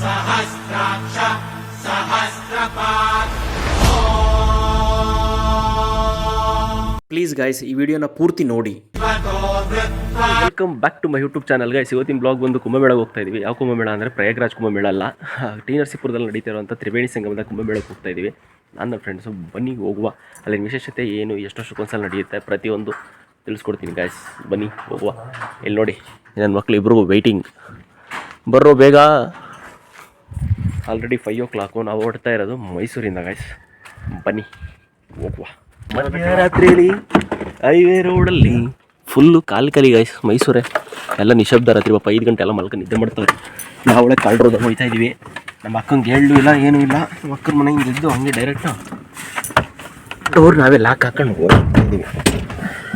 Sahasraksha सहस्रपात् please guys ಈ ವಿಡಿಯೋನ ಪೂರ್ತಿ ನೋಡಿ त्वतो वृत्त्वा welcome back to my YouTube channel guys ಇವತ್ತಿನ ಬ್ಲಾಗ್ ಬಂದು ಕುಂಭಮೇಳಕ್ಕೆ ಹೋಗ್ತಾ ಇದೀವಿ ಯಾವ ಕುಂಭಮೇಳ ಅಂದರೆ ಪ್ರಯಾಗ್ರಾಜ್ ಕುಂಭಮೇಳ ಅಲ್ಲ ಟಿ ನರಸೀಪುರದಲ್ಲಿ ನಡೀತಾ ಇರುವಂಥ ತ್ರಿವೇಣಿ ಸಂಗಮದ ಕುಂಭಮೇಳಕ್ಕೆ ಹೋಗ್ತಾ ಇದೀವಿ ನಾನು ನನ್ನ ಫ್ರೆಂಡ್ಸು ಬನ್ನಿ ಹೋಗುವ ಅಲ್ಲಿನ ವಿಶೇಷತೆ ಏನು ಎಷ್ಟು ವರ್ಷಕ್ಕೊಂದ್ಸಲ ನಡೆಯುತ್ತೆ ಪ್ರತಿಯೊಂದು ತಿಳಿಸ್ಕೊಡ್ತೀನಿ ಗಾಯ್ಸ್ ಬನ್ನಿ ಹೋಗುವ ಇಲ್ಲಿ ನೋಡಿ ನನ್ನ ಮಕ್ಳು ಇಬ್ರಿಗೂ ವೆಯ್ಟಿಂಗ್ ಬರ್ರೋ ಬೇಗ ಆಲ್ರೆಡಿ ಫೈವ್ ಓ ಕ್ಲಾಕು ನಾವು ಹೊಡ್ತಾ ಇರೋದು ಮೈಸೂರಿಂದ ಗಾಯ್ಸ್ ಬನ್ನಿ ಹೋಗುವ. ಮಧ್ಯರಾತ್ರಿಯಲ್ಲಿ ಹೈವೇ ರೋಡಲ್ಲಿ ಫುಲ್ಲು ಕಾಲು ಕಲಿ ಗಾಯ್ಸ್ ಮೈಸೂರೇ. ಎಲ್ಲ ನಿಶಬ್ದ ರಾತ್ರಿ ಪಾಪ ಐದು ಗಂಟೆ ಎಲ್ಲ ಮಲ್ಕ ನಿದ್ದೆ ಮಾಡ್ತಾರೆ ನಾವು ಒಳ್ಳೆ ಕಳ್ರೋದ ಹೋಯ್ತಾ ಇದ್ದೀವಿ. ನಮ್ಮ ಅಕ್ಕಂಗೆ ಹೇಳು ಇಲ್ಲ ಏನೂ ಇಲ್ಲ. ನಮ್ಮ ಅಕ್ಕನ ಮನೆಯಿಂದ ಇದ್ದು ಹಂಗೆ ಡೈರೆಕ್ಟು ಡೋರ್ ನಾವೇ ಲಾಕ್ ಹಾಕೊಂಡು ಹೋಗ್ತಾ ಇದ್ದೀವಿ.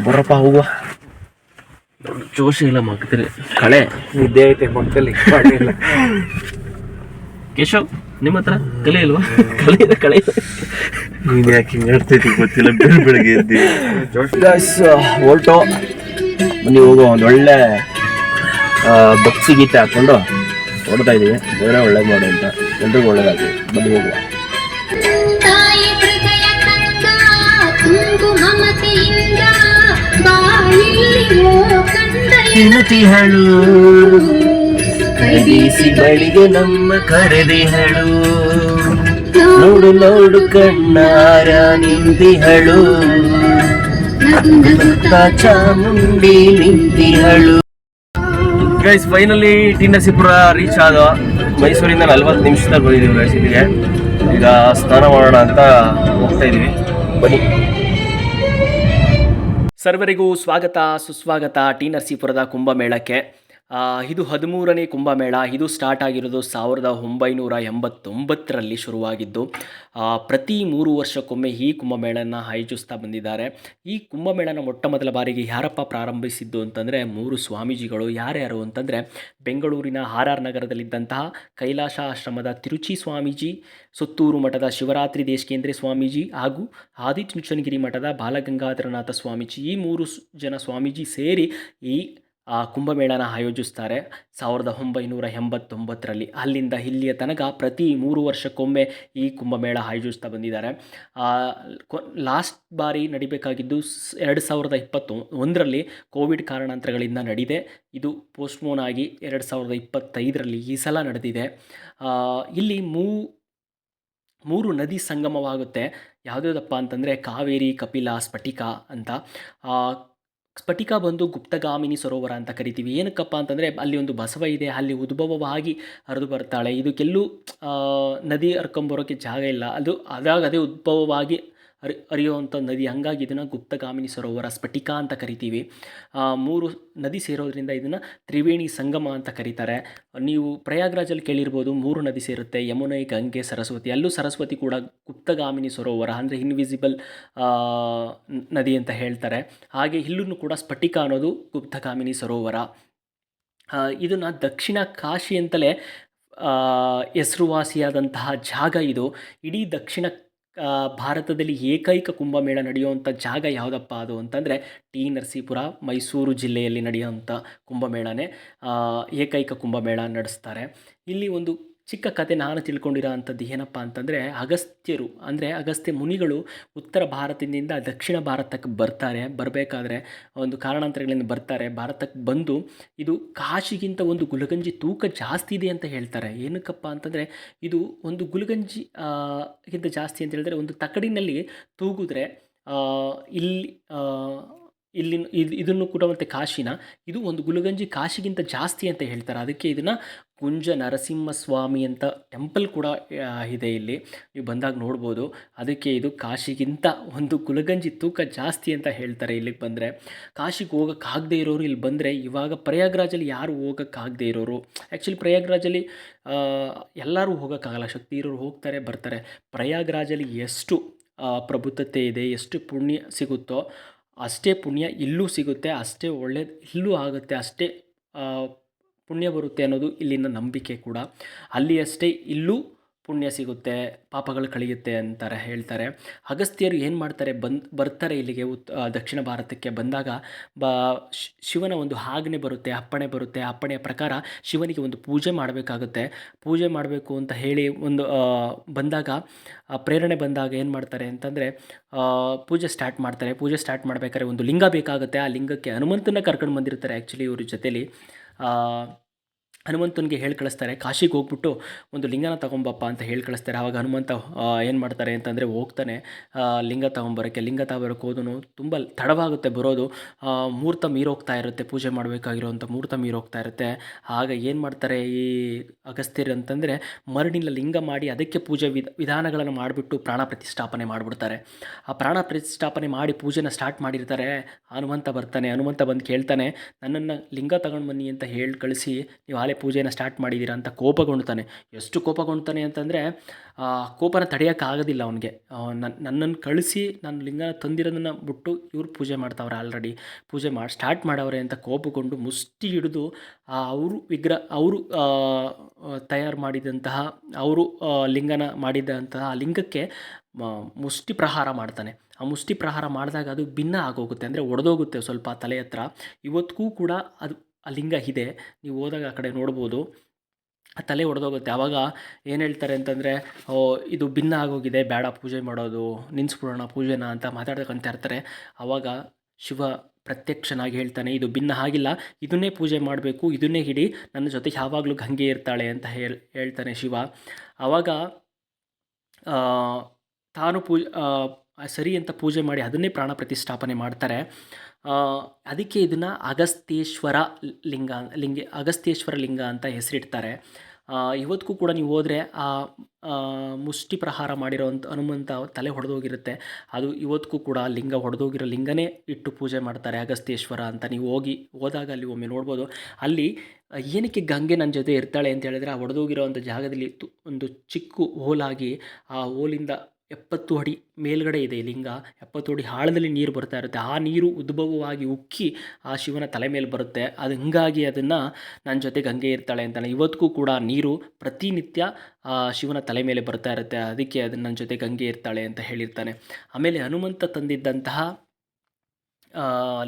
ಬರಪ್ಪ ಹೋಗುವ. ಜೋಶ ಇಲ್ಲ ಮಗ್ತಾರೆ ಕಳೆ. ನಿದ್ದೆ ಐತೆ ಇಲ್ಲ. ಕೇಶವ್ ನಿಮ್ಮ ಹತ್ರ ಕಲೆ ಇಲ್ವಾ? ಕಲೆ ಇದೆ ಕಳೆ ನೀನ್ ಯಾಕೆ ಹೇಳ್ತೈತಿ ಆಡ್ತೈತಿ ಗೊತ್ತಿಲ್ಲ ಬೆಳ ಬೆಳಗ್ಗೆ ಎದ್ದಿ. ಗಾಯ್ಸ್ ಓಲ್ಟೋ ಬನ್ನಿ ಹೋಗೋ ಒಂದು ಒಳ್ಳೆ ಭಕ್ತಿ ಗೀತೆ ಹಾಕ್ಕೊಂಡು ಹೊಡ್ತಾ ಇದೀವಿ. ಬೇರೆ ಒಳ್ಳೇದು ಮಾಡು ಅಂತ. ಎಲ್ರಿಗೂ ಒಳ್ಳೇದಾಗಿ ಬನ್ನಿ ಹೋಗುವ. ಹೇಳು. ಕೈಬೀಸಿ ಬಳಿಗೆ ನಮ್ಮ ಕರೆದಿ ಹೇಳು ನೋಡು ನೋಡು ಕಣ್ಣಾರ ನಿಂತಿಹಳು. ಚಾಮುಂಡಿ ನಿಂತಿಹಳು. ಗೈಸ್ ಫೈನಲಿ ಟಿಂಡಸಿಪುರ ನರಸೀಪುರ ರೀಚ್ ಆದ. ಮೈಸೂರಿಂದ ನಲ್ವತ್ತು ನಿಮಿಷದಲ್ಲಿ ಬಂದಿದ್ದೀವಿ ಗೈಸ್ ಇಲ್ಲಿಗೆ ಈಗ ಸ್ನಾನ ಮಾಡೋಣ ಅಂತ ಹೋಗ್ತಾ ಇದೀವಿ. ಬನ್ನಿ. ಸರ್ವರಿಗೂ ಸ್ವಾಗತ ಸುಸ್ವಾಗತ ಟಿ ನರಸೀಪುರದ ಕುಂಭಮೇಳಕ್ಕೆ. ಇದು ಹದಿಮೂರನೇ ಕುಂಭಮೇಳ. ಇದು ಸ್ಟಾರ್ಟ್ ಆಗಿರೋದು ಸಾವಿರದ ಒಂಬೈನೂರ ಎಂಬತ್ತೊಂಬತ್ತರಲ್ಲಿ ಶುರುವಾಗಿದ್ದು ಪ್ರತಿ ಮೂರು ವರ್ಷಕ್ಕೊಮ್ಮೆ ಈ ಕುಂಭಮೇಳನ ಆಯೋಜಿಸ್ತಾ ಬಂದಿದ್ದಾರೆ. ಈ ಕುಂಭಮೇಳನ ಮೊಟ್ಟ ಮೊದಲ ಬಾರಿಗೆ ಯಾರಪ್ಪ ಪ್ರಾರಂಭಿಸಿದ್ದು ಅಂತಂದರೆ, ಮೂರು ಸ್ವಾಮೀಜಿಗಳು. ಯಾರ್ಯಾರು ಅಂತಂದರೆ, ಬೆಂಗಳೂರಿನ ಆರ್ ಆರ್ ನಗರದಲ್ಲಿದ್ದಂತಹ ಕೈಲಾಸ ಆಶ್ರಮದ ತಿರುಚಿ ಸ್ವಾಮೀಜಿ, ಸುತ್ತೂರು ಮಠದ ಶಿವರಾತ್ರಿ ದೇಶಕೇಂದ್ರ ಸ್ವಾಮೀಜಿ ಹಾಗೂ ಆದಿಚುಂಚನಗಿರಿ ಮಠದ ಬಾಲಗಂಗಾಧರನಾಥ ಸ್ವಾಮೀಜಿ. ಈ ಮೂರು ಜನ ಸ್ವಾಮೀಜಿ ಸೇರಿ ಈ ಆ ಕುಂಭಮೇಳನ ಆಯೋಜಿಸ್ತಾರೆ. ಸಾವಿರದ ಒಂಬೈನೂರ ಎಂಬತ್ತೊಂಬತ್ತರಲ್ಲಿ. ಅಲ್ಲಿಂದ ಇಲ್ಲಿಯ ತನಕ ಪ್ರತಿ ಮೂರು ವರ್ಷಕ್ಕೊಮ್ಮೆ ಈ ಕುಂಭಮೇಳ ಆಯೋಜಿಸ್ತಾ ಬಂದಿದ್ದಾರೆ. ಲಾಸ್ಟ್ ಬಾರಿ ನಡಿಬೇಕಾಗಿದ್ದು ಸ್- ಎರಡು ಸಾವಿರದ ಇಪ್ಪತ್ತು, ಒಂದರಲ್ಲಿ ಕೋವಿಡ್ ಕಾರಣಾಂತರಗಳಿಂದ ನಡೆದಿದೆ. ಇದು ಪೋಸ್ಟ್ಪೋನ್ ಆಗಿ ಎರಡು ಸಾವಿರದ ಇಪ್ಪತ್ತೈದರಲ್ಲಿ ಈ ಸಲ ನಡೆದಿದೆ. ಇಲ್ಲಿ ಮೂ, ಮೂರು ನದಿ ಸಂಗಮವಾಗುತ್ತೆ. ಯಾವುದ್ಯಾವುದಪ್ಪ ಅಂತಂದರೆ ಕಾವೇರಿ ಕಪಿಲ ಸ್ಫಟಿಕ ಅಂತ. ಸ್ಫಟಿಕ ಬಂದು ಗುಪ್ತಗಾಮಿನಿ ಸರೋವರ ಅಂತ ಕರಿತೀವಿ. ಏನಕ್ಕಪ್ಪ ಅಂತಂದರೆ ಅಲ್ಲಿ ಒಂದು ಬಸವ ಇದೆ, ಅಲ್ಲಿ ಉದ್ಭವವಾಗಿ ಹರಿದು ಬರ್ತಾಳೆ. ಇದಕ್ಕೆಲ್ಲೂ ನದಿ ಹರ್ಕೊಂಬರೋಕ್ಕೆ ಜಾಗ ಇಲ್ಲ. ಅದು ಅದಾಗ ಅದೇ ಉದ್ಭವವಾಗಿ ಹರಿ ಹರಿಯುವಂಥ ನದಿ. ಹಂಗಾಗಿ ಇದನ್ನು ಗುಪ್ತಗಾಮಿನಿ ಸರೋವರ, ಸ್ಫಟಿಕ ಅಂತ ಕರಿತೀವಿ. ಮೂರು ನದಿ ಸೇರೋದ್ರಿಂದ ಇದನ್ನು ತ್ರಿವೇಣಿ ಸಂಗಮ ಅಂತ ಕರೀತಾರೆ. ನೀವು ಪ್ರಯಾಗ್ರಾಜಲ್ಲಿ ಕೇಳಿರ್ಬೋದು, ಮೂರು ನದಿ ಸೇರುತ್ತೆ. ಯಮುನೆ, ಗಂಗೆ, ಸರಸ್ವತಿ. ಅಲ್ಲೂ ಸರಸ್ವತಿ ಕೂಡ ಗುಪ್ತಗಾಮಿನಿ ಸರೋವರ, ಅಂದರೆ ಇನ್ವಿಸಿಬಲ್ ನದಿ ಅಂತ ಹೇಳ್ತಾರೆ. ಹಾಗೆ ಇಲ್ಲೂ ಕೂಡ ಸ್ಫಟಿಕ ಅನ್ನೋದು ಗುಪ್ತಗಾಮಿನಿ ಸರೋವರ. ಇದನ್ನು ದಕ್ಷಿಣ ಕಾಶಿ ಅಂತಲೇ ಹೆಸರುವಾಸಿಯಾದಂತಹ ಜಾಗ ಇದು. ಇಡೀ ದಕ್ಷಿಣ ಭಾರತದಲ್ಲಿ ಏಕೈಕ ಕುಂಭಮೇಳ ನಡೆಯುವಂಥ ಜಾಗ ಯಾವುದಪ್ಪ ಅದು ಅಂತಂದರೆ ಟಿ ನರಸೀಪುರ, ಮೈಸೂರು ಜಿಲ್ಲೆಯಲ್ಲಿ ನಡೆಯುವಂಥ ಕುಂಭಮೇಳನೇ ಏಕೈಕ ಕುಂಭಮೇಳ ನಡೆಸ್ತಾರೆ. ಇಲ್ಲಿ ಒಂದು ಚಿಕ್ಕ ಕತೆ ನಾನು ತಿಳ್ಕೊಂಡಿರೋ ಅಂಥದ್ದು ಏನಪ್ಪ ಅಂತಂದರೆ ಅಗಸ್ತ್ಯರು, ಅಂದರೆ ಅಗಸ್ತ್ಯ ಮುನಿಗಳು ಉತ್ತರ ಭಾರತದಿಂದ ದಕ್ಷಿಣ ಭಾರತಕ್ಕೆ ಬರ್ತಾರೆ, ಬರಬೇಕಾದ್ರೆ ಒಂದು ಕಾರಣಾಂತರಗಳಿಂದ ಬರ್ತಾರೆ, ಭಾರತಕ್ಕೆ ಬಂದು ಇದು ಕಾಶಿಗಿಂತ ಒಂದು ಗುಲಗಂಜಿ ತೂಕ ಜಾಸ್ತಿ ಇದೆ ಅಂತ ಹೇಳ್ತಾರೆ. ಏನಕ್ಕಪ್ಪ ಅಂತಂದರೆ ಇದು ಒಂದು ಗುಲಗಂಜಿ ಗಿಂತ ಜಾಸ್ತಿ ಅಂತ ಹೇಳಿದ್ರೆ ಒಂದು ತಕಡಿನಲ್ಲಿ ತೂಗಿದ್ರೆ ಇಲ್ಲಿ ಇಲ್ಲಿ ಇದು ಇದನ್ನು ಕೂಡ ಮತ್ತು ಕಾಶಿನ, ಇದು ಒಂದು ಗುಲಗಂಜಿ ಕಾಶಿಗಿಂತ ಜಾಸ್ತಿ ಅಂತ ಹೇಳ್ತಾರೆ. ಅದಕ್ಕೆ ಇದನ್ನು ಕುಂಜ ನರಸಿಂಹಸ್ವಾಮಿ ಅಂತ ಟೆಂಪಲ್ ಕೂಡ ಇದೆ ಇಲ್ಲಿ. ನೀವು ಬಂದಾಗ ನೋಡ್ಬೋದು. ಅದಕ್ಕೆ ಇದು ಕಾಶಿಗಿಂತ ಒಂದು ಗುಲಗಂಜಿ ತೂಕ ಜಾಸ್ತಿ ಅಂತ ಹೇಳ್ತಾರೆ ಇಲ್ಲಿಗೆ ಬಂದರೆ. ಕಾಶಿಗೆ ಹೋಗೋಕ್ಕಾಗದೇ ಇರೋರು ಇಲ್ಲಿ ಬಂದರೆ, ಇವಾಗ ಪ್ರಯಾಗ್ರಾಜಲ್ಲಿ ಯಾರು ಹೋಗೋಕ್ಕಾಗದೇ ಇರೋರು? ಆ್ಯಕ್ಚುಲಿ ಪ್ರಯಾಗ್ರಾಜಲ್ಲಿ ಎಲ್ಲರೂ ಹೋಗೋಕ್ಕಾಗಲ್ಲ ಶಕ್ತಿ ಇರೋರು ಹೋಗ್ತಾರೆ, ಬರ್ತಾರೆ. ಪ್ರಯಾಗ್ರಾಜಲ್ಲಿ ಎಷ್ಟು ಪ್ರಬುದ್ಧತೆ ಇದೆ, ಎಷ್ಟು ಪುಣ್ಯ ಸಿಗುತ್ತೋ ಅಷ್ಟೇ ಪುಣ್ಯ ಇಲ್ಲೂ ಸಿಗುತ್ತೆ, ಅಷ್ಟೇ ಒಳ್ಳೇದು ಇಲ್ಲೂ ಆಗುತ್ತೆ, ಅಷ್ಟೇ ಪುಣ್ಯ ಬರುತ್ತೆ ಅನ್ನೋದು ಇಲ್ಲಿನ ನಂಬಿಕೆ ಕೂಡ. ಅಲ್ಲಿ ಅಷ್ಟೇ ಇಲ್ಲೂ ಪುಣ್ಯ ಸಿಗುತ್ತೆ, ಪಾಪಗಳು ಕಳೆಯುತ್ತೆ ಅಂತಾರೆ, ಹೇಳ್ತಾರೆ. ಅಗಸ್ತ್ಯರು ಏನು ಮಾಡ್ತಾರೆ? ಬಂದ್, ಬರ್ತಾರೆ ಇಲ್ಲಿಗೆ ಉತ್ ದಕ್ಷಿಣ ಭಾರತಕ್ಕೆ ಬಂದಾಗ, ಬ ಶಿವನ ಒಂದು ಆಜ್ಞೆ ಬರುತ್ತೆ, ಅಪ್ಪಣೆ ಬರುತ್ತೆ. ಅಪ್ಪಣೆಯ ಪ್ರಕಾರ ಶಿವನಿಗೆ ಒಂದು ಪೂಜೆ ಮಾಡಬೇಕಾಗುತ್ತೆ. ಪೂಜೆ ಮಾಡಬೇಕು ಅಂತ ಹೇಳಿ ಒಂದು ಬಂದಾಗ ಪ್ರೇರಣೆ ಬಂದಾಗ ಏನು ಮಾಡ್ತಾರೆ ಅಂತಂದರೆ ಪೂಜೆ ಸ್ಟಾರ್ಟ್ ಮಾಡ್ತಾರೆ. ಪೂಜೆ ಸ್ಟಾರ್ಟ್ ಮಾಡಬೇಕಾದ್ರೆ ಒಂದು ಲಿಂಗ ಬೇಕಾಗುತ್ತೆ. ಆ ಲಿಂಗಕ್ಕೆ ಹನುಮಂತನ ಕರ್ಕೊಂಡು ಬಂದಿರ್ತಾರೆ ಆ್ಯಕ್ಚುಲಿ ಇವ್ರ ಜೊತೇಲಿ. ಹನುಮಂತನಿಗೆ ಹೇಳಿ ಕಳಿಸ್ತಾರೆ, ಕಾಶಿಗೆ ಹೋಗ್ಬಿಟ್ಟು ಒಂದು ಲಿಂಗನ ತಗೊಂಬಪ್ಪ ಅಂತ ಹೇಳಿ ಕಳಿಸ್ತಾರೆ. ಆವಾಗ ಹನುಮಂತ ಏನು ಮಾಡ್ತಾರೆ ಅಂತಂದರೆ ಹೋಗ್ತಾನೆ ಲಿಂಗ ತಗೊಂಬರೋಕ್ಕೆ. ಲಿಂಗ ತಗೊಂಬರೋಕ್ಕೆ ಹೋದನು, ತುಂಬ ತಡವಾಗುತ್ತೆ ಬರೋದು. ಮೂರ್ತ ಮೀರೋಗ್ತಾ ಇರುತ್ತೆ, ಪೂಜೆ ಮಾಡಬೇಕಾಗಿರೋಂಥ ಮುಹೂರ್ತ ಮೀರೋಗ್ತಾ ಇರುತ್ತೆ. ಆಗ ಏನು ಮಾಡ್ತಾರೆ ಈ ಅಗಸ್ತ್ಯರು ಅಂತಂದರೆ ಮರಣಿಲ್ಲ ಲಿಂಗ ಮಾಡಿ ಅದಕ್ಕೆ ಪೂಜೆ ವಿಧ, ವಿಧಾನಗಳನ್ನು ಮಾಡಿಬಿಟ್ಟು ಪ್ರಾಣ ಪ್ರತಿಷ್ಠಾಪನೆ ಮಾಡಿಬಿಡ್ತಾರೆ. ಆ ಪ್ರಾಣ ಪ್ರತಿಷ್ಠಾಪನೆ ಮಾಡಿ ಪೂಜೆನ ಸ್ಟಾರ್ಟ್ ಮಾಡಿರ್ತಾರೆ. ಹನುಮಂತ ಬರ್ತಾನೆ, ಹನುಮಂತ ಬಂದು ಕೇಳ್ತಾನೆ, ನನ್ನನ್ನು ಲಿಂಗ ತಗೊಂಡು ಬನ್ನಿ ಅಂತ ಹೇಳಿ ಕಳಿಸಿ, ನೀವು ಆಲೆ ಪೂಜೆನ ಸ್ಟಾರ್ಟ್ ಮಾಡಿದ್ದೀರಾ ಅಂತ ಕೋಪಗೊಂಡ್ತಾನೆ ಎಷ್ಟು ಕೋಪಗೊಂಡ್ತಾನೆ ಅಂತಂದರೆ ಕೋಪನ ತಡೆಯೋಕ್ಕಾಗೋದಿಲ್ಲ ಅವನಿಗೆ. ನನ್ನ ನನ್ನನ್ನು ಕಳಿಸಿ, ನಾನು ಲಿಂಗನ ತಂದಿರೋದನ್ನು ಬಿಟ್ಟು ಇವ್ರು ಪೂಜೆ ಮಾಡ್ತಾವ್ರೆ ಆಲ್ರೆಡಿ ಪೂಜೆ ಮಾಡಿ ಸ್ಟಾರ್ಟ್ ಮಾಡವ್ರೆ ಅಂತ ಕೋಪಗೊಂಡು ಮುಷ್ಟಿ ಹಿಡಿದು ಅವರು ವಿಗ್ರಹ, ಅವರು ತಯಾರು ಮಾಡಿದಂತಹ, ಅವರು ಲಿಂಗನ ಮಾಡಿದಂತಹ ಆ ಲಿಂಗಕ್ಕೆ ಮುಷ್ಟಿ ಪ್ರಹಾರ ಮಾಡ್ತಾನೆ. ಆ ಮುಷ್ಟಿ ಪ್ರಹಾರ ಮಾಡಿದಾಗ ಅದು ಭಿನ್ನ ಆಗೋಗುತ್ತೆ. ಅಂದರೆ ಒಡೆದೋಗುತ್ತೆ ಸ್ವಲ್ಪ ತಲೆ ಹತ್ರ. ಇವತ್ತಿಗೂ ಕೂಡ ಅದು ಆ ಲಿಂಗ ಇದೆ. ನೀವು ಹೋದಾಗ ಆ ಕಡೆ ನೋಡ್ಬೋದು. ತಲೆ ಒಡೆದೋಗುತ್ತೆ. ಆವಾಗ ಏನು ಹೇಳ್ತಾರೆ ಅಂತಂದರೆ ಇದು ಭಿನ್ನ ಆಗೋಗಿದೆ. ಬೇಡ ಪೂಜೆ ಮಾಡೋದು. ನಿಲ್ಲಿಸ್ಬಿಡೋಣ ಪೂಜೆನ ಅಂತ ಮಾತಾಡ್ತಕ್ಕಂತ ಇರ್ತಾರೆ. ಆವಾಗ ಶಿವ ಪ್ರತ್ಯಕ್ಷನಾಗಿ ಹೇಳ್ತಾನೆ, ಇದು ಭಿನ್ನ ಆಗಿಲ್ಲ. ಇದನ್ನೇ ಪೂಜೆ ಮಾಡಬೇಕು. ಇದನ್ನೇ ಹಿಡಿ ನನ್ನ ಜೊತೆ ಯಾವಾಗಲೂ ಹಂಗೆ ಇರ್ತಾಳೆ ಅಂತ ಹೇಳಿ, ಹೇಳ್ತಾನೆ ಶಿವ. ಆವಾಗ ತಾನು ಪೂಜೆ ಸರಿ ಅಂತ ಪೂಜೆ ಮಾಡಿ ಅದನ್ನೇ ಪ್ರಾಣ ಪ್ರತಿಷ್ಠಾಪನೆ ಮಾಡ್ತಾರೆ. ಅದಕ್ಕೆ ಇದನ್ನು ಅಗಸ್ತ್ಯೇಶ್ವರ ಲಿಂಗ ಲಿಂಗ, ಅಗಸ್ತ್ಯೇಶ್ವರ ಲಿಂಗ ಅಂತ ಹೆಸರಿಡ್ತಾರೆ. ಇವತ್ತಿಗೂ ಕೂಡ ನೀವು ಹೋದರೆ ಆ ಮುಷ್ಟಿ ಪ್ರಹಾರ ಮಾಡಿರೋವಂಥ ಹನುಮಂತ ತಲೆ ಹೊಡೆದೋಗಿರುತ್ತೆ. ಅದು ಇವತ್ತಿಗೂ ಕೂಡ ಲಿಂಗ ಹೊಡೆದೋಗಿರೋ ಲಿಂಗನೇ ಇಟ್ಟು ಪೂಜೆ ಮಾಡ್ತಾರೆ ಅಗಸ್ತ್ಯೇಶ್ವರ ಅಂತ. ನೀವು ಹೋಗಿ, ಹೋದಾಗ ಅಲ್ಲಿ ಒಮ್ಮೆ ನೋಡ್ಬೋದು. ಅಲ್ಲಿ ಏನಕ್ಕೆ ಗಂಗೆ ನನ್ನ ಜೊತೆ ಇರ್ತಾಳೆ ಅಂತ ಹೇಳಿದ್ರೆ ಆ ಒಡೆದೋಗಿರೋವಂಥ ಜಾಗದಲ್ಲಿ ತು- ಒಂದು ಚಿಕ್ಕ ಹೋಲಾಗಿ ಆ ಹೋಲಿಂದ ಎಪ್ಪತ್ತು ಅಡಿ ಮೇಲ್ಗಡೆ ಇದೆ ಲಿಂಗ, ಎಪ್ಪತ್ತು ಅಡಿ ಆಳದಲ್ಲಿ ನೀರು ಬರ್ತಾ ಇರುತ್ತೆ. ಆ ನೀರು ಉದ್ಭವವಾಗಿ ಉಕ್ಕಿ ಆ ಶಿವನ ತಲೆ ಮೇಲೆ ಬರುತ್ತೆ. ಅದು ಹಂಗಾಗಿ ಅದನ್ನು ನನ್ನ ಜೊತೆ ಗಂಗೆ ಇರ್ತಾಳೆ ಅಂತಾನೆ. ಇವತ್ತಿಗೂ ಕೂಡ ನೀರು ಪ್ರತಿನಿತ್ಯ ಆ ಶಿವನ ತಲೆ ಮೇಲೆ ಬರ್ತಾ ಇರುತ್ತೆ. ಅದಕ್ಕೆ ಅದನ್ನು ನನ್ನ ಜೊತೆ ಗಂಗೆ ಇರ್ತಾಳೆ ಅಂತ ಹೇಳಿರ್ತಾನೆ. ಆಮೇಲೆ ಹನುಮಂತ ತಂದಿದ್ದಂತಹ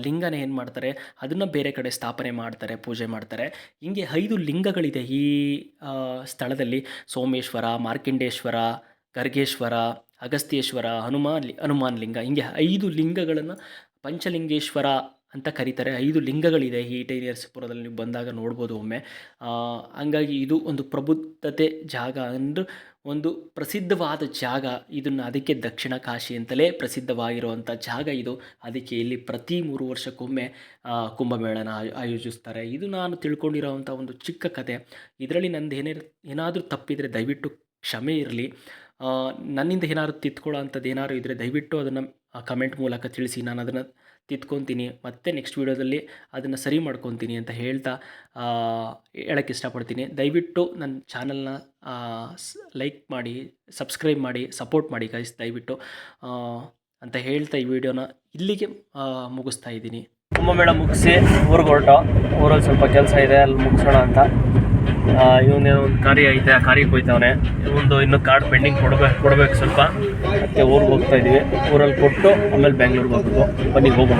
ಲಿಂಗನ ಏನು ಮಾಡ್ತಾರೆ? ಅದನ್ನು ಬೇರೆ ಕಡೆ ಸ್ಥಾಪನೆ ಮಾಡ್ತಾರೆ, ಪೂಜೆ ಮಾಡ್ತಾರೆ. ಹಿಂಗೆ ಐದು ಲಿಂಗಗಳಿದೆ ಈ ಸ್ಥಳದಲ್ಲಿ. ಸೋಮೇಶ್ವರ, ಮಾರ್ಕಂಡೇಶ್ವರ ಗರ್ಗೇಶ್ವರ ಅಗಸ್ತ್ಯೇಶ್ವರ ಹನುಮಾನ್ ಹನುಮಾನ್ ಲಿಂಗ, ಹಿಂಗೆ ಐದು ಲಿಂಗಗಳನ್ನು ಪಂಚಲಿಂಗೇಶ್ವರ ಅಂತ ಕರೀತಾರೆ. ಐದು ಲಿಂಗಗಳಿದೆ ಈ ಟೈನಿಯರ್ಸ್ಪುರದಲ್ಲಿ ನೀವು ಬಂದಾಗ ನೋಡ್ಬೋದು ಒಮ್ಮೆ. ಹಂಗಾಗಿ ಇದು ಒಂದು ಪ್ರಬುದ್ಧತೆ ಜಾಗ ಅಂದ್ರೆ ಒಂದು ಪ್ರಸಿದ್ಧವಾದ ಜಾಗ. ಇದನ್ನು ಅದಕ್ಕೆ ದಕ್ಷಿಣ ಕಾಶಿ ಅಂತಲೇ ಪ್ರಸಿದ್ಧವಾಗಿರುವಂಥ ಜಾಗ ಇದು. ಅದಕ್ಕೆ ಇಲ್ಲಿ ಪ್ರತಿ ಮೂರು ವರ್ಷಕ್ಕೊಮ್ಮೆ ಕುಂಭಮೇಳನ ಆಯೋ, ಆಯೋಜಿಸ್ತಾರೆ. ಇದು ನಾನು ತಿಳ್ಕೊಂಡಿರೋವಂಥ ಒಂದು ಚಿಕ್ಕ ಕತೆ. ಇದರಲ್ಲಿ ನಂದು ಏನೇ ಏನಾದರೂ ತಪ್ಪಿದರೆ ದಯವಿಟ್ಟು ಕ್ಷಮೆ ಇರಲಿ. ನನ್ನಿಂದ ಏನಾದ್ರು ತಿದ್ಕೊಳ್ಳೋ ಅಂಥದ್ದು ಏನಾದ್ರು ಇದ್ದರೆ ದಯವಿಟ್ಟು ಅದನ್ನು ಕಮೆಂಟ್ ಮೂಲಕ ತಿಳಿಸಿ. ನಾನು ಅದನ್ನು ತಿದ್ಕೊತೀನಿ ಮತ್ತೆ ನೆಕ್ಸ್ಟ್ ವೀಡಿಯೋದಲ್ಲಿ ಅದನ್ನು ಸರಿ ಮಾಡ್ಕೊತೀನಿ ಅಂತ ಹೇಳ್ತಾ ಹೇಳಕ್ಕೆ ಇಷ್ಟಪಡ್ತೀನಿ. ದಯವಿಟ್ಟು ನನ್ನ ಚಾನಲ್ನ ಲೈಕ್ ಮಾಡಿ ಸಬ್ಸ್ಕ್ರೈಬ್ ಮಾಡಿ ಸಪೋರ್ಟ್ ಮಾಡಿ ಗೈಸ್ ದಯವಿಟ್ಟು. ಅಂತ ಹೇಳ್ತಾ ಈ ವಿಡಿಯೋನ ಇಲ್ಲಿಗೆ ಮುಗಿಸ್ತಾ ಇದ್ದೀನಿ. ಕುಂಭಮೇಳ ಮುಗಿಸಿ ಊರಿಗೆ ಹೊರಟು. ಊರಲ್ಲಿ ಸ್ವಲ್ಪ ಕೆಲಸ ಇದೆ, ಅಲ್ಲಿ ಮುಗಿಸೋಣ ಅಂತ. ಇವನೇನೋ ಒಂದು ಕಾರ್ಯ ಐತೆ, ಆ ಕಾರ್ಯಕ್ಕೆ ಹೋಯ್ತವನೆ. ಒಂದು ಇನ್ನೂ ಕಾರ್ಡ್ ಪೆಂಡಿಂಗ್ ಕೊಡ್ಬೇಕು ಕೊಡಬೇಕು ಸ್ವಲ್ಪ. ಮತ್ತೆ ಊರಿಗೆ ಹೋಗ್ತಾ ಇದ್ದೀವಿ ಊರಲ್ಲಿ ಕೊಟ್ಟು ಆಮೇಲೆ ಬೆಂಗ್ಳೂರಿಗೆ ಹೋಗ್ಬೇಕು. ಬನ್ನಿ, ಹೋಗೋಣ.